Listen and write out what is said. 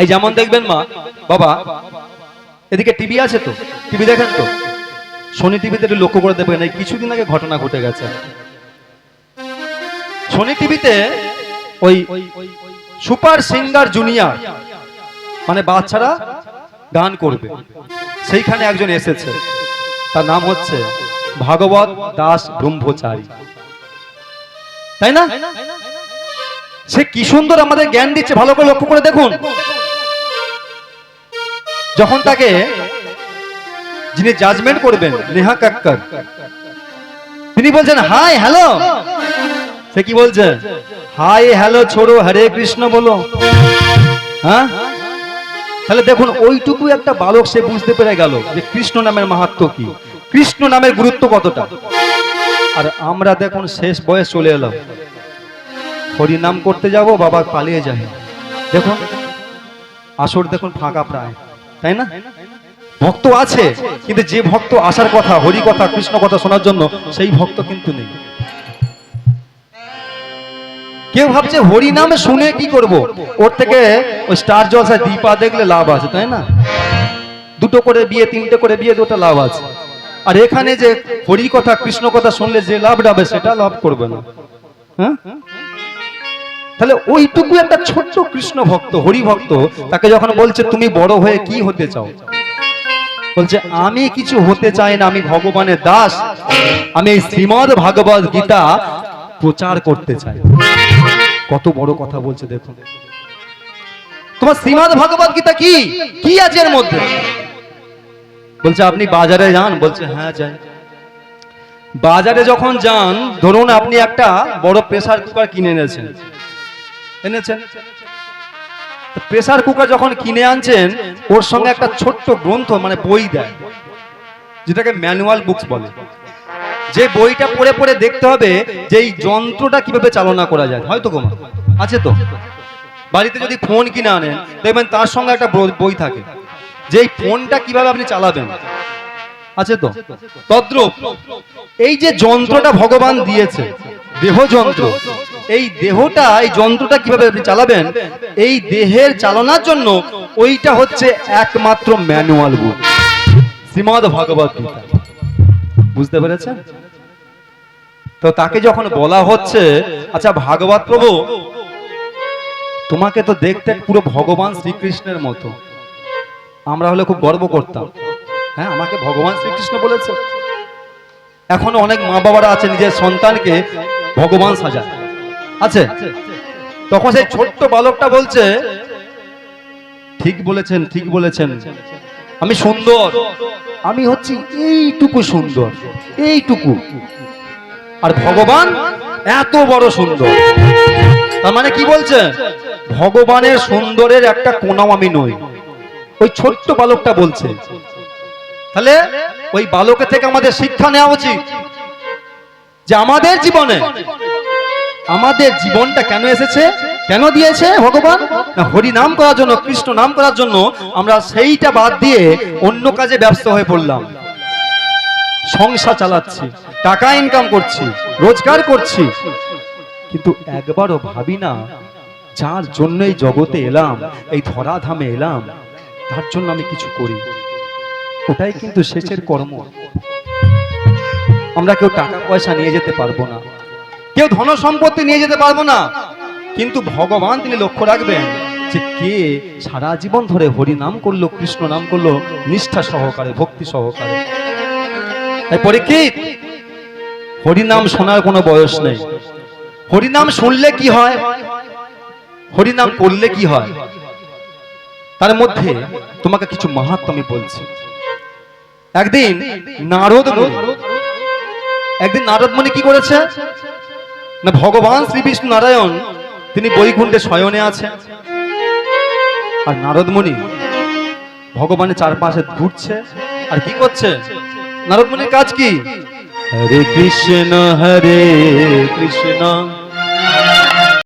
এই যেমন দেখবেন মা, বাবা, এদিকে টিভি আছে তো, টিভি দেখেন তো। সোনি টিভিতে একটু লক্ষ্য করে দেবেন এই কিছুদিন আগে ঘটনা ঘটে গেছে। সোনি টিভিতে ওই সুপার সিঙ্গার জুনিয়র মানে বাচ্চারা গান করবে। সেইখানে একজন এসেছে, তার নাম হচ্ছে ভাগবত দাস ব্রহ্মচারী। তাই না? সে কি সুন্দর আমাদের জ্ঞান দিচ্ছে, ভালো করে লক্ষ্য করে দেখুন। যখন তাকে যিনি জাজমেন্ট করবেন, নেহা কাক্কর, তিনি বলছেন, হাই, হ্যালো। সে কি বলছে? হাই, হ্যালো, ছোড়ো, হরে কৃষ্ণ বলো। হ্যাঁ? তাহলে দেখুন, ওইটুকু একটা বালক সে বুঝতে পেরে গেল যে কৃষ্ণ নামের মাহাত্ম কি। কৃষ্ণ নামের গুরুত্ব কতটা? আর আমরা দেখুন, শেষ বয়স চলে এলাম। হরি নাম করতে যাব, বাবা পালিয়ে যায়। দেখুন, আসর দেখুন ফাঁকা প্রায়। তাই না? ভক্ত আছে, কিন্তু যে ভক্ত আসার কথা হরি কথা, কৃষ্ণ কথা শোনার জন্য, সেই ভক্ত কিন্তু নেই। কেউ ভাবছে হরি নাম শুনে কি করব? ওর থেকে ওই স্টার জলসায় দীপা দেখলে লাভ আছে, তাই না? দুটো করে বিয়ে, তিনটে করে বিয়ে, দুটো লাভ আছে। আর এখানে যে হরি কথা, কৃষ্ণ কথা শুনলে যে লাভটা হবে, সেটা লাভ করবে না। হ্যাঁ? তাহলে ওইটুকু একটা ছোট্ট কৃষ্ণ ভক্ত হরি ভক্ত তাকে যখন বলছে, তুমি বড় হয়ে কি হতে চাও? বলছে, আমি কিছু হতে চাই না, আমি ভগবানের দাস। আমি এই শ্রীমদ ভাগবত গীতা প্রচার করতে চাই। কত বড় কথা বলছে, দেখুন। তোমার শ্রীমদ ভাগবত গীতা কি? কি আছে এর মধ্যে? বলছে, আপনি বাজারে যান। বলছে হ্যাঁ যাই। বাজারে যখন যান, ধরুন আপনি একটা বড় প্রেসার কুকার কিনে এনেছেন। এনেছেন। প্রেসার কুকার যখন কিনে আনছেন, ওর সঙ্গে একটা ছোট্ট গ্রন্থ মানে বই দেয়, যেটাকে ম্যানুয়াল বুকস বলে। যে বইটা পড়ে পড়ে দেখতে হবে যে এই যন্ত্রটা কীভাবে চালনা করা যায়। হয়তো কোমা আছে তো? বাড়িতে যদি ফোন কিনে আনেন, দেখবেন তার সঙ্গে একটা বই- বই থাকে। যে এই ফোনটা কীভাবে আপনি চালাবেন? আছে তো? তদ্রুপ, এই যে যন্ত্রটা ভগবান দিয়েছে, দেহ যন্ত্র এই দেহটা, এই যন্ত্রটা কীভাবে আপনি চালাবেন? এই দেহের চালনার জন্য ওইটা হচ্ছে একমাত্র ম্যানুয়াল বুক শ্রীমদ ভগবত গীতা। বুঝতে পেরেছেন? তো তাকে যখন বলা হচ্ছে আচ্ছা ভাগবত প্রভু, তোমাকে তো দেখতে পুরো ভগবান শ্রীকৃষ্ণের মতো। আমরা হলে খুব গর্ব করতাম। হ্যাঁ আমাকে ভগবান শ্রীকৃষ্ণ বলেছে। এখনও অনেক মা বাবারা আছে, নিজের সন্তানকে ভগবান সাজায়। আছে। তখন সেই ছোট্ট বালকটা বলছে, ঠিক বলেছেন ঠিক বলেছেন। আমি সুন্দর। আমি হচ্ছি এইটুকু সুন্দর, এইটুকু। আর ভগবান এত বড় সুন্দর। তার মানে কি বলছে? ভগবানের সুন্দরের একটা কোনাও আমি নই। ওই ছোট্ট বালকটা বলছে, তাহলে ওই বালকের থেকে আমাদের শিক্ষা নেওয়া উচিত যে আমাদের জীবনে আমাদের জীবনটা কেন এসেছে? কেন দিয়েছে ভগবান? না, হরি নাম করার জন্য, কৃষ্ণ নাম করার জন্য আমরা সেইটা বাদ দিয়ে অন্য কাজে ব্যস্ত হয়ে পড়লাম। সংসার চালাচ্ছি, টাকা ইনকাম করছি, রোজগার করছি। কিন্তু একবারও ভাবি না, যার জন্য এই জগতে এলাম, এই ধরাধামে এলাম, তার জন্য আমি কিছু করি। ওটাই কিন্তু শেষের কর্ম। আমরা কেউ টাকা পয়সা নিয়ে যেতে পারব না। কেউ ধন সম্পত্তি নিয়ে যেতে পারব না। কিন্তু ভগবান তিনি লক্ষ্য রাখবেন যে কে সারা জীবন ধরে হরি নাম করল, কৃষ্ণ নাম করল, নিষ্ঠা সহকারে, ভক্তি সহকারে। তাই পরীক্ষিত হরিনাম শোনার কোনো বয়স নেই। হরিনাম শুনলে কি হয়? হরিনাম করলে কি হয়? তার মধ্যে তোমাকে কিছু মাহাত্ম আমি বলছি। একদিন নারদ একদিন নারদ মনে কি করেছে? না, ভগবান শ্রী বিষ্ণু নারায়ণ, তিনি বৈকুণ্ঠে শয়নে আছেন। আর নারদমণি ভগবানের চারপাশে ঘুরছে। আর কি করছে? নারদমণির কাজ কি? হরে কৃষ্ণ হরে কৃষ্ণ।